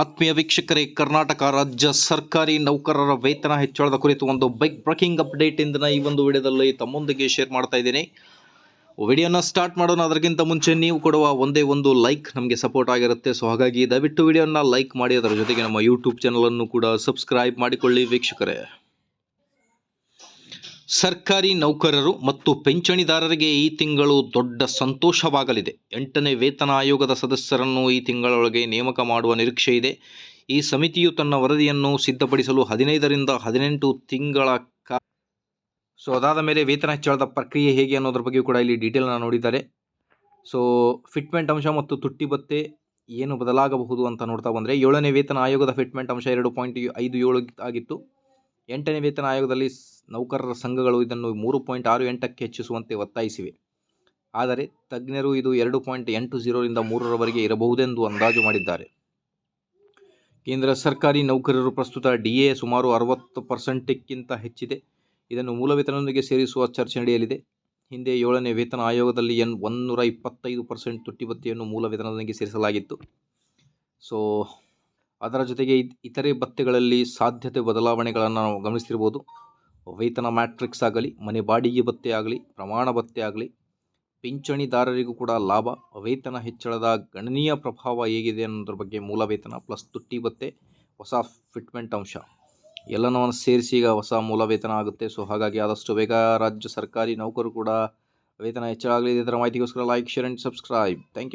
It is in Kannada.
ಆತ್ಮೀಯ ವೀಕ್ಷಕರೇ, ಕರ್ನಾಟಕ ರಾಜ್ಯ ಸರ್ಕಾರಿ ನೌಕರರ ವೇತನ ಹೆಚ್ಚಳದ ಕುರಿತು ಒಂದು ಬೈಕ್ ಬ್ರೇಕಿಂಗ್ ಅಪ್ಡೇಟ್ ಇಂದಿನ ಈ ಒಂದು ವಿಡಿಯೋದಲ್ಲಿ ತಮ್ಮೊಂದಿಗೆ ಶೇರ್ ಮಾಡ್ತಾ ಇದ್ದೀನಿ. ವಿಡಿಯೋನ ಸ್ಟಾರ್ಟ್ ಮಾಡೋಣ, ಅದಕ್ಕಿಂತ ಮುಂಚೆ ನೀವು ಕೊಡುವ ಒಂದೇ ಒಂದು ಲೈಕ್ ನಮಗೆ ಸಪೋರ್ಟ್ ಆಗಿರುತ್ತೆ. ಸೊ ಹಾಗಾಗಿ ದಯವಿಟ್ಟು ವಿಡಿಯೋನ ಲೈಕ್ ಮಾಡಿ, ಅದರ ಜೊತೆಗೆ ನಮ್ಮ ಯೂಟ್ಯೂಬ್ ಚಾನಲನ್ನು ಕೂಡ ಸಬ್ಸ್ಕ್ರೈಬ್ ಮಾಡಿಕೊಳ್ಳಿ ವೀಕ್ಷಕರೇ. ಸರ್ಕಾರಿ ನೌಕರರು ಮತ್ತು ಪಿಂಚಣಿದಾರರಿಗೆ ಈ ತಿಂಗಳು ದೊಡ್ಡ ಸಂತೋಷವಾಗಲಿದೆ. ಎಂಟನೇ ವೇತನ ಆಯೋಗದ ಸದಸ್ಯರನ್ನು ಈ ತಿಂಗಳೊಳಗೆ ನೇಮಕ ಮಾಡುವ ನಿರೀಕ್ಷೆ ಇದೆ. ಈ ಸಮಿತಿಯು ತನ್ನ ವರದಿಯನ್ನು ಸಿದ್ಧಪಡಿಸಲು ಹದಿನೈದರಿಂದ ಹದಿನೆಂಟು ತಿಂಗಳ ಕಾ ಸೊ, ಅದಾದ ಮೇಲೆ ವೇತನ ಹೆಚ್ಚಳದ ಪ್ರಕ್ರಿಯೆ ಹೇಗೆ ಅನ್ನೋದ್ರ ಬಗ್ಗೆ ಕೂಡ ಇಲ್ಲಿ ಡೀಟೇಲ್ನ ನೋಡಿದ್ದಾರೆ. ಸೊ, ಫಿಟ್ಮೆಂಟ್ ಅಂಶ ಮತ್ತು ತುಟ್ಟಿ ಭತ್ತೆ ಏನು ಬದಲಾಗಬಹುದು ಅಂತ ನೋಡ್ತಾ ಬಂದರೆ ಏಳನೇ ವೇತನ ಆಯೋಗದ ಫಿಟ್ಮೆಂಟ್ ಅಂಶ ಎರಡು ಪಾಯಿಂಟ್ ಐದು ಏಳು ಆಗಿತ್ತು. ಎಂಟನೇ ವೇತನ ಆಯೋಗದಲ್ಲಿ ನೌಕರರ ಸಂಘಗಳು ಇದನ್ನು ಮೂರು ಪಾಯಿಂಟ್ ಆರು ಎಂಟಕ್ಕೆ ಹೆಚ್ಚಿಸುವಂತೆ ಒತ್ತಾಯಿಸಿವೆ. ಆದರೆ ತಜ್ಞರು ಇದು ಎರಡು ಪಾಯಿಂಟ್ ಎಂಟು ಝೀರೋರಿಂದ ಮೂರರವರೆಗೆ ಇರಬಹುದೆಂದು ಅಂದಾಜು ಮಾಡಿದ್ದಾರೆ. ಕೇಂದ್ರ ಸರ್ಕಾರಿ ನೌಕರರು ಪ್ರಸ್ತುತ ಡಿ ಎ ಸುಮಾರು ಅರವತ್ತು ಪರ್ಸೆಂಟ್ಕ್ಕಿಂತ ಹೆಚ್ಚಿದೆ. ಇದನ್ನು ಮೂಲ ವೇತನದೊಂದಿಗೆ ಸೇರಿಸುವ ಚರ್ಚೆ ನಡೆಯಲಿದೆ. ಹಿಂದೆ ಏಳನೇ ವೇತನ ಆಯೋಗದಲ್ಲಿ ಎನ್ ಒಂನ್ನೂರ ಇಪ್ಪತ್ತೈದು ಪರ್ಸೆಂಟ್ ತುಟ್ಟಿಬತ್ತಿಯನ್ನು ಮೂಲ ವೇತನದೊಂದಿಗೆ ಸೇರಿಸಲಾಗಿತ್ತು. ಸೊ ಅದರ ಜೊತೆಗೆ ಇತರೆ ಭತ್ತೆಗಳಲ್ಲಿ ಸಾಧ್ಯತೆ ಬದಲಾವಣೆಗಳನ್ನು ನಾವು ಗಮನಿಸ್ತಿರ್ಬೋದು. ವೇತನ ಮ್ಯಾಟ್ರಿಕ್ಸ್ ಆಗಲಿ, ಮನೆ ಬಾಡಿಗೆ ಭತ್ತೆ ಆಗಲಿ, ಪ್ರಮಾಣ ಭತ್ತೆ ಆಗಲಿ, ಪಿಂಚಣಿದಾರರಿಗೂ ಕೂಡ ಲಾಭ. ವೇತನ ಹೆಚ್ಚಳದ ಗಣನೀಯ ಪ್ರಭಾವ ಹೇಗಿದೆ ಅನ್ನೋದ್ರ ಬಗ್ಗೆ ಮೂಲ ವೇತನ ಪ್ಲಸ್ ತುಟ್ಟಿ ಭತ್ತೆ ಹೊಸ ಫಿಟ್ಮೆಂಟ್ ಅಂಶ. ಎಲ್ಲನವನ್ನು ಸೇರಿಸಿ ಈಗ ಹೊಸ ಮೂಲ ವೇತನ ಆಗುತ್ತೆ. ಸೊ ಹಾಗಾಗಿ ಆದಷ್ಟು ಬೇಗ ರಾಜ್ಯ ಸರ್ಕಾರಿ ನೌಕರು ಕೂಡ ವೇತನ ಹೆಚ್ಚಳ ಆಗಲಿ. ಇದರ ಮಾಹಿತಿಗೋಸ್ಕರ like share and subscribe thank you